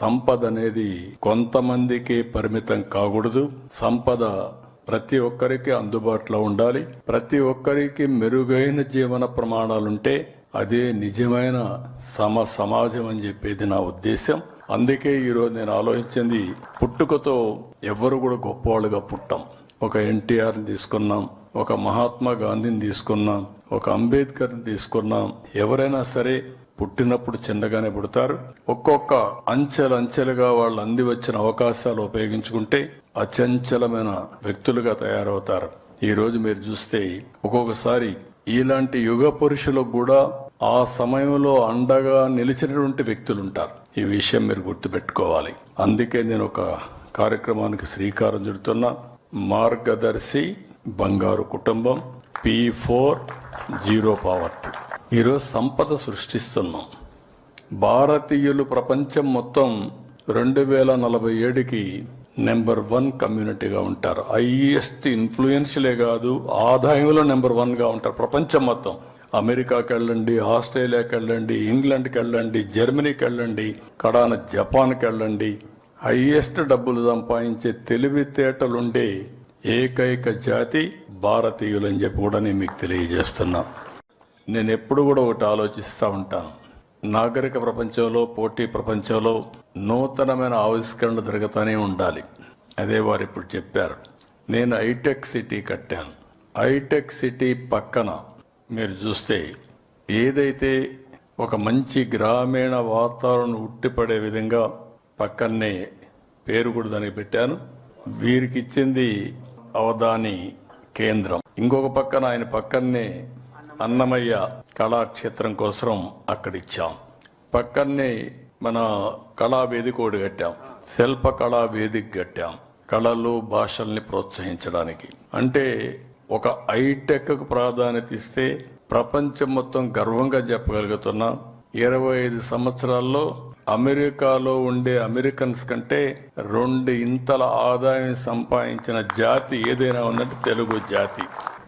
సంపద అనేది కొంతమందికి పరిమితం కాకూడదు. సంపద ప్రతి ఒక్కరికి అందుబాటులో ఉండాలి. ప్రతి ఒక్కరికి మెరుగైన జీవన ప్రమాణాలుంటే అదే నిజమైన సమ సమాజం అని చెప్పేది నా ఉద్దేశం అందుకే ఈరోజు నేను ఆలోచించింది పుట్టుకతో ఎవరు కూడా గొప్పవాళ్ళుగా పుట్టాం. ఒక ఎన్టీఆర్ని తీసుకున్నాం ఒక మహాత్మా గాంధీని తీసుకున్నాం ఒక అంబేద్కర్ని తీసుకున్నాం ఎవరైనా సరే పుట్టినప్పుడు చిన్నగానే పుడతారు. ఒక్కొక్క అంచెలంచెలుగా వాళ్ళు అంది వచ్చిన అవకాశాలు ఉపయోగించుకుంటే అచంచలమైన వ్యక్తులుగా తయారవుతారు. ఈ రోజు మీరు చూస్తే ఒక్కొక్కసారి ఇలాంటి యుగ పురుషులకు కూడా ఆ సమయంలో అండగా నిలిచినటువంటి వ్యక్తులు ఉంటారు ఈ విషయం మీరు గుర్తుపెట్టుకోవాలి. అందుకే నేను ఒక కార్యక్రమానికి శ్రీకారం చుడుతున్నా. మార్గదర్శి బంగారు కుటుంబం పి ఫోర్ జీరో పావర్టీ ఈరోజు సంపద సృష్టిస్తున్నాం. భారతీయులు ప్రపంచం మొత్తం రెండు వేల నలభై ఏడుకి నెంబర్ వన్ కమ్యూనిటీగా ఉంటారు. హైయెస్ట్ ఇన్ఫ్లుయెన్షియలే కాదు ఆదాయంలో నెంబర్ వన్గా ఉంటారు ప్రపంచం మొత్తం. అమెరికాకి వెళ్ళండి ఆస్ట్రేలియాకి వెళ్ళండి ఇంగ్లాండ్కి వెళ్ళండి జర్మనీకి వెళ్ళండి కడాన జపాన్కి వెళ్ళండి. హైయెస్ట్ డబ్బులు సంపాదించే తెలివితేటలుండే ఏకైక జాతి భారతీయులని చెప్పి కూడా నేను మీకు తెలియజేస్తున్నా. నేను ఎప్పుడు కూడా ఒకటి ఆలోచిస్తూ ఉంటాను. నాగరిక ప్రపంచంలో పోటీ ప్రపంచంలో నూతనమైన ఆవిష్కరణలు జరుగుతూనే ఉండాలి. అదే వారు ఇప్పుడు చెప్పారు. నేను హైటెక్ సిటీ కట్టాను. హైటెక్ సిటీ పక్కన మీరు చూస్తే ఏదైతే ఒక మంచి గ్రామీణ వాతావరణం ఉట్టిపడే విధంగా పక్కనే పేరు కూడా దానికి పెట్టాను. వీరికి ఇచ్చింది అవధాని కేంద్రం. ఇంకొక పక్కన ఆయన పక్కనే అన్నమయ్య కళాక్షేత్రం కోసం అక్కడ ఇచ్చాం పక్కనే మన కళా వేదిక ఒకటి కట్టాం. శిల్ప కళావేదిక కట్టాం. కళలు భాషల్ని ప్రోత్సహించడానికి. అంటే ఒక హైటెక్ ప్రాధాన్యత ఇస్తే ప్రపంచం మొత్తం గర్వంగా చెప్పగలుగుతున్నా. ఇరవై ఐదు సంవత్సరాల్లో అమెరికాలో ఉండే అమెరికన్స్ కంటే రెండు ఇంతల ఆదాయం సంపాదించిన జాతి ఏదైనా ఉందంటే తెలుగు జాతి.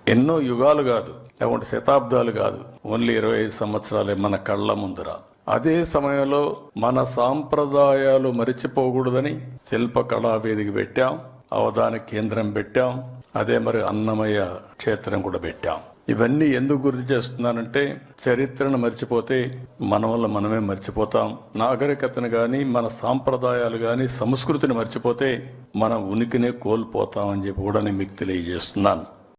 ఎన్నో యుగాలు కాదు లేకుంటే శతాబ్దాలు కాదు ఓన్లీ ఇరవై ఐదు సంవత్సరాలే మన కళ్ళ ముందర. అదే సమయంలో మన సాంప్రదాయాలు మరిచిపోకూడదని శిల్పకళా వేదిక పెట్టాం అవధాన కేంద్రం పెట్టాం అదే మరి అన్నమయ్య క్షేత్రం కూడా పెట్టాం. ఇవన్నీ ఎందుకు గుర్తు చేస్తున్నానంటే చరిత్రను మర్చిపోతే మన వల్ల మనమే మర్చిపోతాం. నాగరికతను కానీ మన సాంప్రదాయాలు కానీ సంస్కృతిని మర్చిపోతే మన ఉనికినే కోల్పోతాం అని చెప్పి కూడా నేను మీకు తెలియజేస్తున్నాను.